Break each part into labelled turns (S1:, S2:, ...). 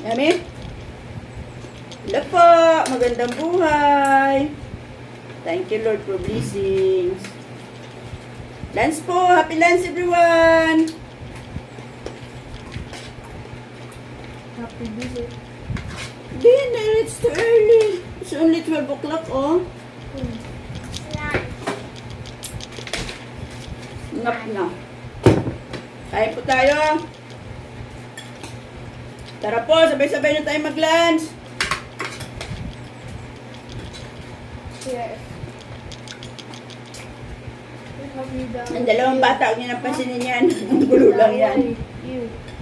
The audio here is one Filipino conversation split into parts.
S1: Yummy? Hello! Magandang buhay! Thank you Lord for blessings. Lunch po! Happy lunch everyone!
S2: Happy visit.
S1: Dinner, it's too early. It's only 12 o'clock, oh. Hmm. Ngap na. Kain po tayo. Tara po, sabay-sabay na tayo mag-lunch.
S2: Cheers.
S1: Ang dalawang bata, huwag niyo nang pansinin yan. Ang gulo lang yan.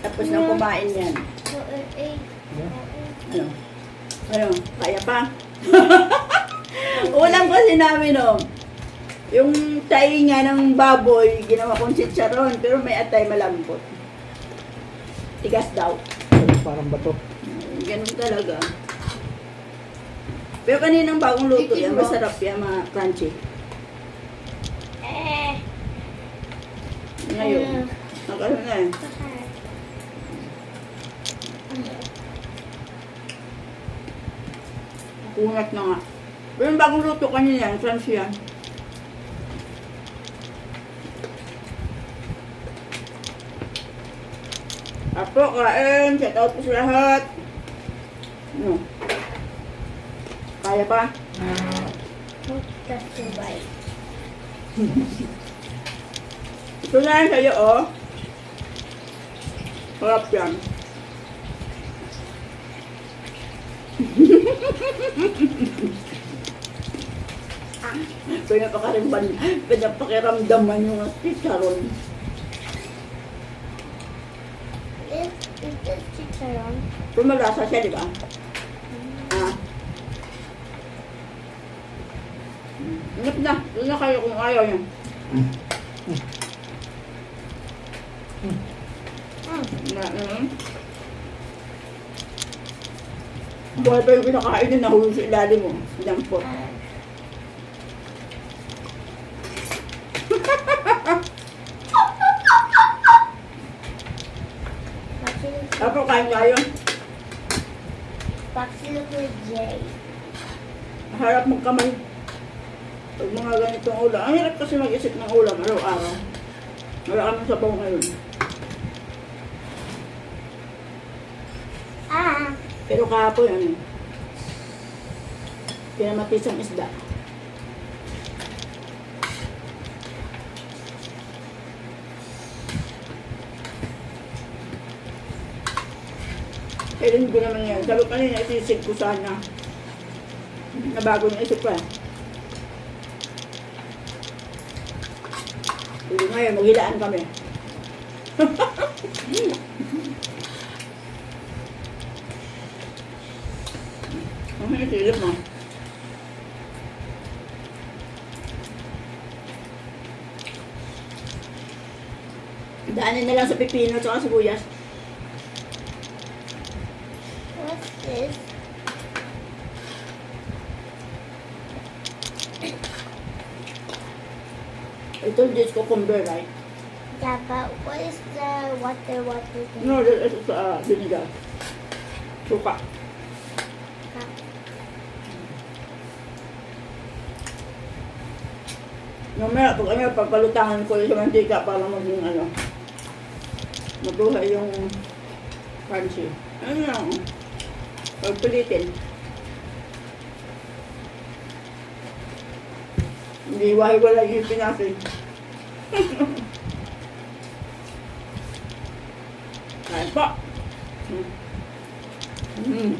S1: Tapos na kumain yan. Ano? Ano? Kaya pa? Ulam kasi namin, oh. Yung tayo nga ng baboy, ginawa kong chicharon, pero may atay malambot. Tigas daw.
S3: Parang bato.
S1: Ganun talaga. Pero kaninang bagong luto yan, masarap yan, mga crunchy.
S2: Eh.
S1: Ngayon, nakano na eh. Kunat na nga. Pero yung bagong luto kanina yan, crunchy yan. Apo, kain. Shout out po sa lahat. Ano? Kaya pa?
S2: Bite.
S1: Ito na yan sa'yo, oh. Sarap yan. Pinapakarimban, pinapakiramdaman yung chicharon.
S2: Is, is this chicharon?
S1: Pero malasa siya, di ba? Ah. Ingat na. Doon na kayo kung ayaw niya.
S2: Mm.
S1: Na, mm. Buhay pa yung pinakain na nahulog sa ilalim mo. Dampot. Tapos kain tayo.
S2: Paxilog with J.
S1: Harap mong kamay. Pag mga ganitong ulam. Ang hirap kasi mag-isip ng ulam araw-araw. Wala kami sabaw ngayon.
S2: Ah.
S1: Pero kahapon ano, pinamatis ang isda. Kailan ko naman yan. Sabi ko kanina, isisig ko sana. Nabago yung isip ko eh. Hindi ngayon, maghilaan kami. Ang hisilip mo. Daanin na lang sa pipino at saka sibuyas.
S2: This?
S1: Ito is cucumber, right?
S2: Yeah, but what is the water water thing?
S1: No, this is uh, vinegar. Suka. Mamaya, pag ano, pagpalutangan ko yung mantika para maging ano, mabuhay yung crunchy. Ano lang, pagpilitin. Hindi wahi-wala yung pinasin. Kain po. Mm. Mm.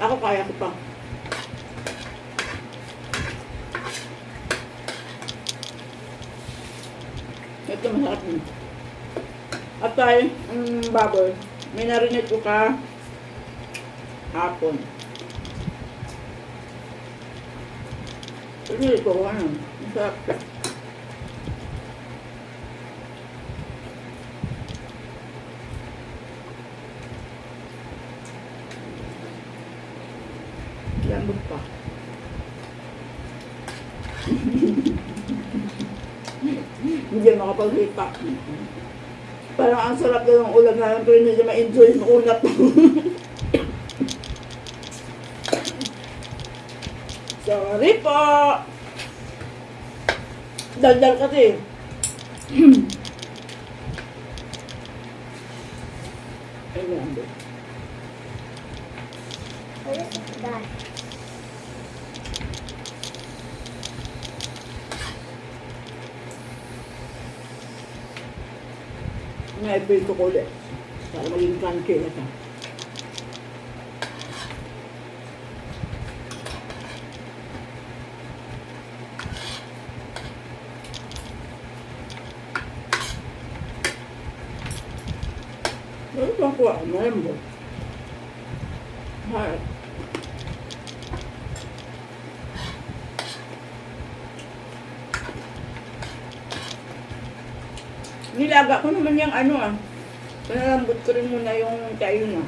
S1: Ako kaya ko pa. Ito masarap din. At tayo, ang baboy, may narinig ko ka hapon. Hindi ko ano, masarap siya. Lambot pa. Hindi makapag-hipa. Parang ang sarap daw ng ulam namin pero hindi niya ma-enjoy yung unat. Sorry po! Daldal kasi. Ayan, babe.
S2: That?
S1: Na-apple ko ko ulit. Para maging crunchy na siya. Ano bang kuha? Malambot. Hard. Nilaga ko naman yung ano ah. Pinalambot ko rin muna yung tayo na.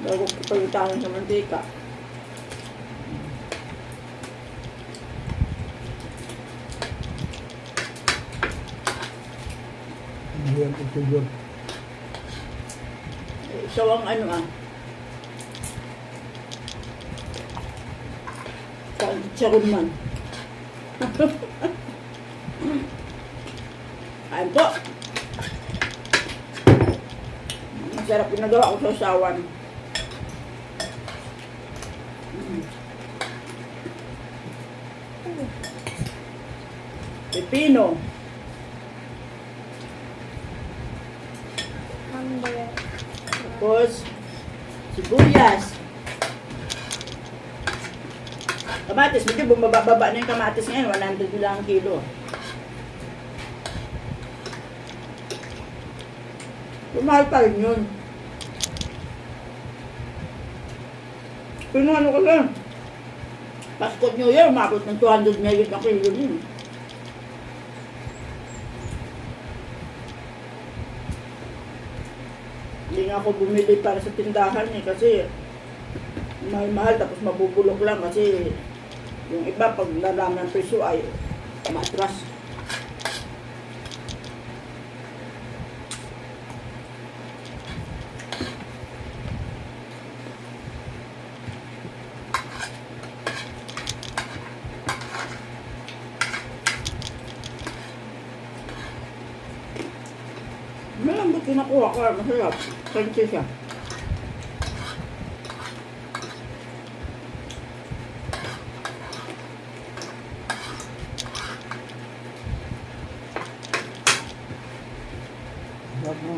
S1: Bago ko palutangan sa mantika.
S3: Ayan ito yun.
S1: So ang ano ah. Charon man. Ayun po. Masarap yung nagawa ko sa sawan. Mm. Pepino. Tapos, sibuyas. Kamatis, medyo bumababa na yung kamatis ngayon. 100 lang ang kilo. Lumahal pa rin yun. Pero ano ko lang, Pasko New Year, umabot ng 200 ngayon ang kilo din. Hindi nga ako bumili para sa tindahan eh kasi mahal-mahal tapos mabubulok lang kasi yung iba pag nalaman ng presyo ay matras. Malambot yung nakuha ko, masarap. Crunchy siya.
S3: Sarap mo.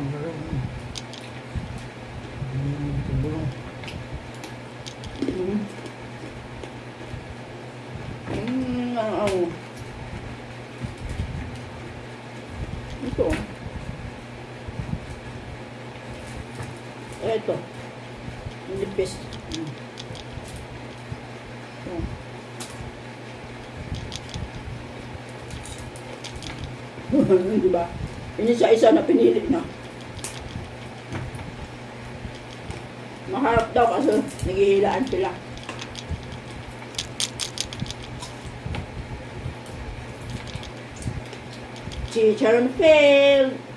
S1: Mm, ang ang. Ito. Ito. Ang lipis. Mm. Oh. Di ba? Inisa-isa na pinili na. Maharap daw kasi naghihilaan sila. Chicharon failed.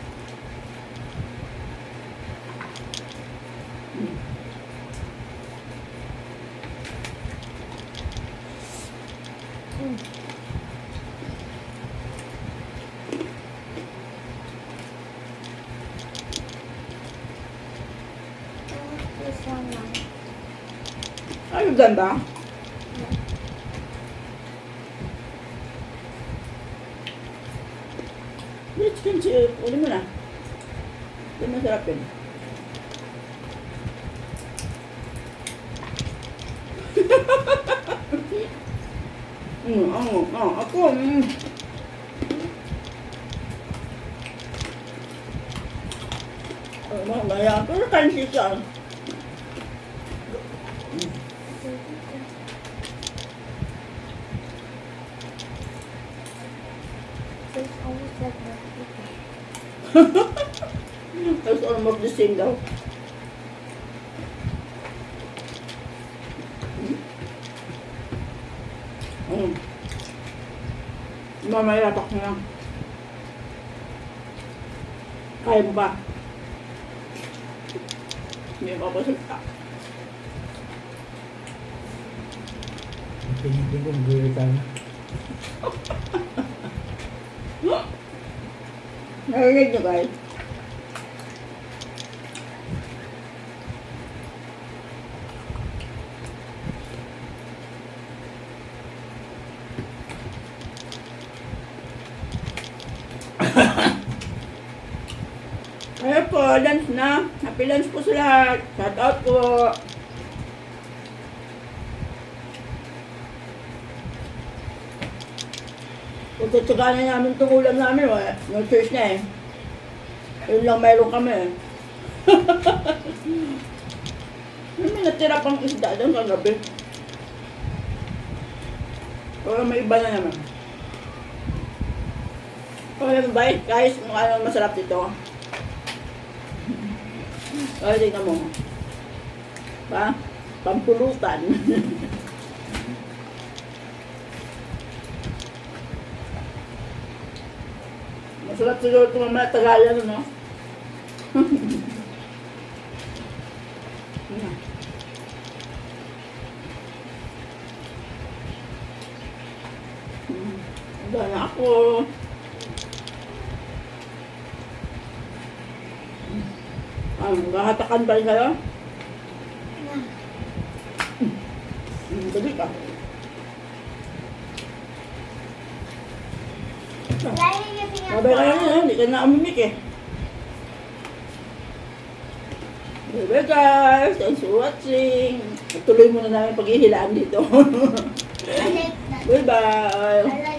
S1: Ay, ang ganda. Let's continue. Uli mo na. Ito masarap yun. Mm, ano, ah, ako, mm. Ay, mamaya. Pero kansi siya.
S2: It's almost like my
S1: That's almost the same daw. Mm. Mamaya tak na lang. Kaya mo ba? Hindi mo pa salita.
S3: Pinitin ko, mag-retire.
S1: Narinig niyo guys? Kaya po, lunch na. Happy lunch po lahat. Shout out po. Tatsagaan na namin itong ulam namin, wala. no choice na eh. Yun lang meron kami eh. May natira pang isda doon kagabi. Pero may iba na naman. Okay ba guys, kung ano masarap dito. Ay, tingnan mo. Pa? Pampulutan. Masarap siguro ito mamaya tagayan, no? Hmm. Handa na ako. Ah, magahatakan ba kayo? Hmm, dali ka. Sabay kayo na, hindi ka na umimik eh. Bye guys, thanks for watching. Tuloy muna namin paghihilaan dito.
S2: I